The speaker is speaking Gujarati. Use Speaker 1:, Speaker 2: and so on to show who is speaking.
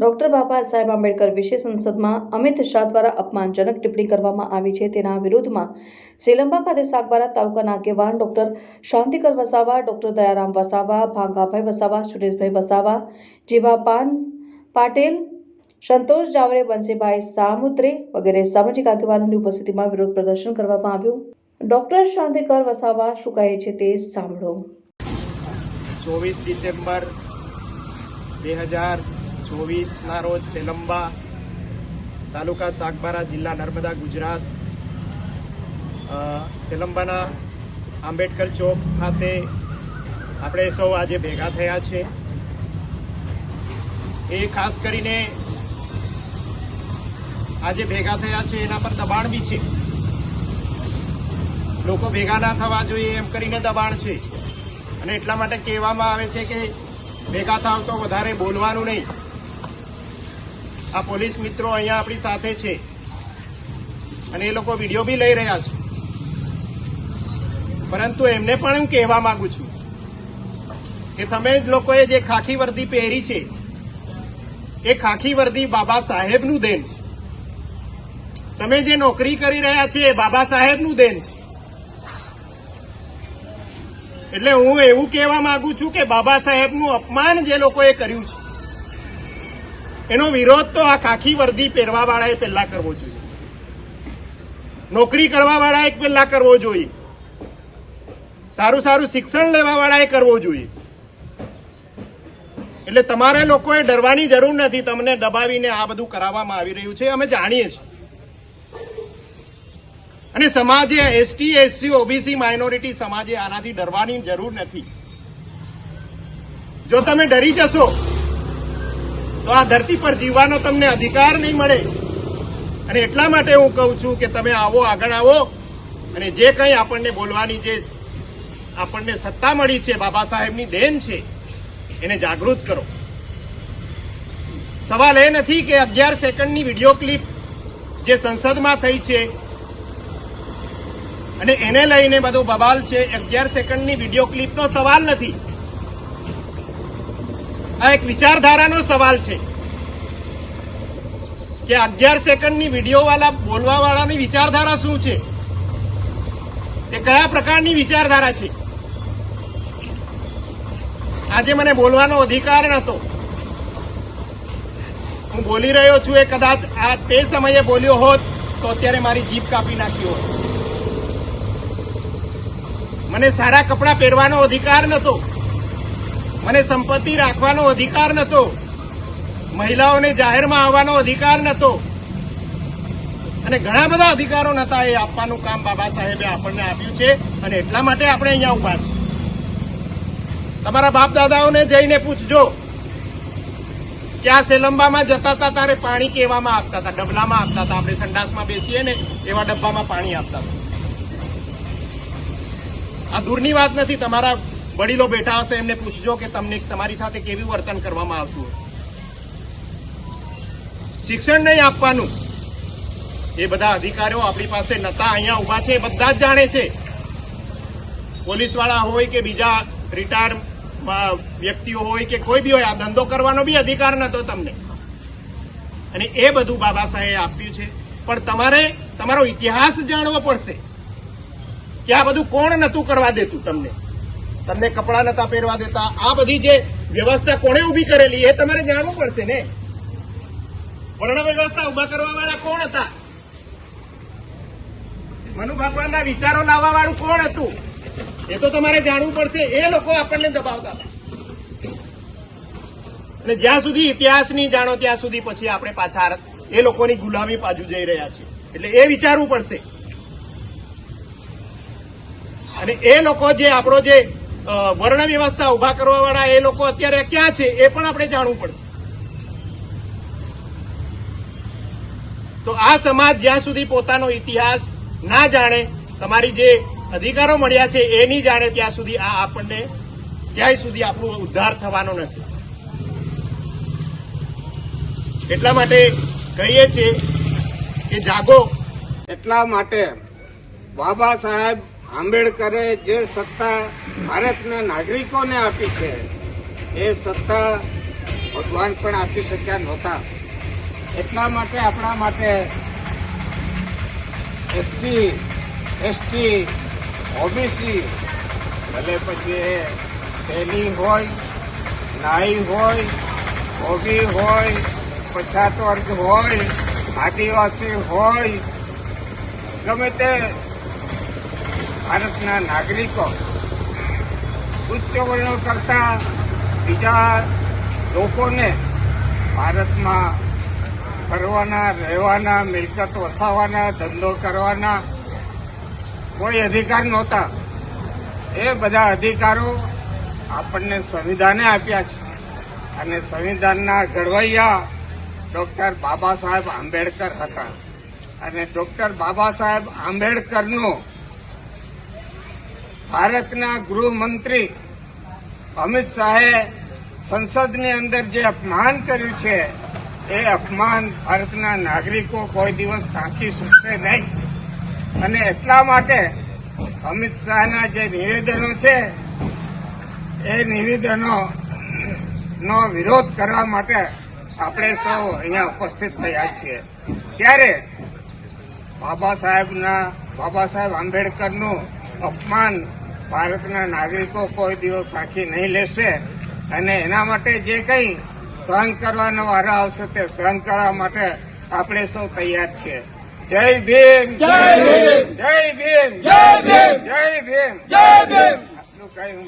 Speaker 1: ડોક્ટર બાબા સાહેબ આંબેડકર વિશે સંસદમાં અમિત શાહ દ્વારા અપમાનજનક ટિપ્પણી કરવામાં આવી છે. તેના વિરોધમાં શ્રીલંબા ખાતે સાગબારા તાલુકાના આગેવાન ડોક્ટર શાંતિકર વસાવા, ડોક્ટર દયારામ વસાવા, ભાંગાભાઈ વસાવા, સુરેશભાઈ વસાવા જેવા પાન પાટેલ, સંતોષ જાવરે બંસીભાઈ સામુત્રે વગેરે સામાજિક આગેવાનોની ઉપસ્થિતિમાં વિરોધ પ્રદર્શન કરવામાં આવ્યું. ડોક્ટર શાંતિકર વસાવા શું કહે છે તે સાંભળો.
Speaker 2: ચોવીસ ડિસેમ્બર બે હજાર ચોવીસના રોજ સેલંબા તાલુકા સાગબારા જિલ્લા નર્મદા, ગુજરાત. સેલંબાના આંબેડકર ચોક ખાતે આપણે સૌ આજે ભેગા થયા છે. એ ખાસ કરીને આજે ભેગા થયા છે, એના પર દબાણ બી છે. લોકો ભેગા ના થવા જોઈએ એમ કરીને દબાણ છે. અને એટલા માટે કહેવામાં આવે છે કે ભેગા થાવ તો વધારે બોલવાનું નહીં. આ પોલીસ મિત્રો અહીંયા આપણી સાથે છે. અને એ લોકો વીડિયો બી લઈ રહ્યા છે. પરંતુ એમને પણ હું કહેવા માંગુ છું કે તમે જ લોકોએ જે ખાખી વર્દી પહેરી છે, એ ખાખી વર્દી બાબા સાહેબનું દેન છે. તમે જે નોકરી કરી રહ્યા છે, એ બાબા સાહેબનું દેન છે. એટલે હું એવું કહેવા માંગુ છું કે બાબા સાહેબનું અપમાન જે લોકોએ કર્યું છે એનો વિરોધ તો આ ખાખી વર્દી પહેરવા વાળાએ પહેલા કરવો જોઈએ. નોકરી કરવા વાળાએ પહેલા કરવો જોઈએ. સારું સારું શિક્ષણ લેવા વાળાએ કરવો જોઈએ. એટલે તમારે લોકોએ ડરવાની જરૂર નથી તમને દબાવીને આ બધું કરાવવામાં આવી રહ્યું છે, અમે જાણીએ છીએ. અને સમાજે, એસટી, એસસી, ઓબીસી, માઇનોરિટી સમાજે આનાથી ડરવાની જરૂર નથી. જો તમે ડરી જશો તો આ ધરતી પર જીવવાનો તમને અધિકાર નહીં મળે. અને એટલા માટે હું કહું છું કે તમે આવો, આગળ આવો. અને જે કંઈ આપણને બોલવાની જે આપણને સત્તા મળી છે, બાબા સાહેબની દેન છે, એને જાગૃત કરો. સવાલ એ નથી કે અગિયાર સેકન્ડની વીડિયો ક્લિપ જે સંસદમાં થઈ છે, અને એને લઈને બધું બબાલ છે, અગિયાર સેકન્ડની વીડિયો ક્લિપનો સવાલ નથી. આ એક વિચારધારાનો સવાલ છે કે અગિયાર સેકન્ડની વીડિયો વાળા બોલવા વાળાની વિચારધારા શું છે? તે કયા પ્રકારની વિચારધારા છે? આજે મને બોલવાનો અધિકાર નહોતો. હું બોલી રહ્યો છું એ કદાચ આ તે સમયે બોલ્યો હોત તો અત્યારે મારી જીભ કાપી નાખી હોત. મને સારા કપડાં પહેરવાનો અધિકાર નહોતો. મને સંપત્તિ રાખવાનો અધિકાર નહોતો મહિલાઓને જાહેરમાં આવવાનો અધિકાર નહોતો અને ઘણા બધા અધિકારો નહોતા એ આપવાનું કામ બાબા સાહેબે આપણને આપ્યું છે અને એટલા માટે આપણે અહીંયા ઊભા છીએ. તમારા બાપ દાદાઓને જઈને પૂછજો. કે આ સેલંબામાં જતા હતા, તારે પાણી કેવામાં આપતા હતા? ડબલામાં આપતા હતા? આપણે સંડાસમાં બેસીએ ને એવા ડબ્બામાં પાણી આપતા હતા. આ દૂરની વાત નથી, તમારા વડીલો બેઠા હશે, એમને પૂછજો કે તમને તમારી સાથે કેવી વર્તન કરવામાં આવતું શિક્ષણ નહીં આપવાનું. એ બધા અધિકારીઓ આપણી પાસે નતા, અહીંયા ઊભા છે, એ બધા જ જાણે છે. પોલીસવાળા હોય કે બીજા રિટાયર વ્યક્તિઓ હોય કે કોઈ બી હોય, આ ધંધો કરવાનો બી અધિકાર નતો તમને. અને એ બધું બાબા સાહેબે આપ્યું છે. પણ તમારે, તમારો ઇતિહાસ જાણવો પડશે કે આ બધું કોણ નતું કરવા દેતું તમને? તમને કપડાં નતા પહેરવા દેતા. આ બધી જે વ્યવસ્થા કોણે ઊભી કરેલી એ તમારે જાણવું પડશે ને? વર્ણ વ્યવસ્થા ઊભા કરવા વાળા કોણ હતા? મનુ ભગવાનના વિચારો લાવવા વાળું કોણ હતું? એ તો તમારે જાણવું પડશે. એ લોકો આપણને દબાવતા હતા. અને જ્યાં સુધી ઇતિહાસ નહીં જાણો, ત્યાં સુધી પછી આપણે પાછા એ લોકોની ગુલામી બાજુ જઈ રહ્યા છીએ. એટલે એ વિચારવું પડશે. અને એ લોકો જે આપણો જે વર્ણ વ્યવસ્થા ઊભા કરવા વાળા એ લોકો અત્યારે ક્યાં છે એ પણ આપણે જાણવું પડશે. તો આ સમાજ જ્યાં સુધી પોતાનો ઇતિહાસ ના જાણે, તમારી જે અધિકારો મળ્યા છે એ નહીં જાણે, ત્યાં સુધી આ આપણને ક્યાંય સુધી આપણું ઉદ્ધાર થવાનો નથી. એટલા માટે કહીએ છીએ કે જાગો.
Speaker 3: એટલા માટે બાબા સાહેબ આંબેડકરે જે સત્તા ભારતના નાગરિકોને આપી છે, એ સત્તા ભગવાન પણ આપી શક્યા નહોતા. એટલા માટે આપણા માટે એસસી એસટી ઓબીસી ભલે પછી એ તેલી હોય, નાઈ હોય, ઓબી હોય, પછાત વર્ગ હોય, આદિવાસી હોય, ગમે તે ભારતના નાગરિકો ઉચ્ચ વર્ણો કરતા બીજા લોકોને ભારતમાં ફરવાના, રહેવાના, મિલકત વસાવવાના ધંધો કરવાના કોઈ અધિકાર નહોતા. એ બધા અધિકારો આપણને સંવિધાને આપ્યા છે. અને સંવિધાનના ઘડવૈયા ડોક્ટર બાબા સાહેબ આંબેડકર હતા. અને ડોક્ટર બાબા સાહેબ આંબેડકરનું ભારતના ગૃહમંત્રી અમિત શાહે સંસદની અંદર જે અપમાન કર્યું છે, એ અપમાન ભારતના નાગરિકો કોઈ દિવસ સાંખી શકશે નહીં. અને એટલા માટે અમિત શાહના જે નિવેદનો છે, એ નિવેદનો નો વિરોધ કરવા માટે આપણે સૌ અહીંયા ઉપસ્થિત થયા છીએ. ત્યારે બાબા સાહેબના, બાબા સાહેબ આંબેડકરનું અપમાન ભારતના નાગરિકો કોઈ દિવસ સાખી નહીં લેશે અને એના માટે જે કંઈ સહન કરવાનો વારો આવશે તે સહન કરવા માટે આપણે સૌ તૈયાર છીએ. જય ભીમ જય ભીમ જય ભીમ જય ભીમ જય ભીમ. જય ભીમ. આટલું કહી હું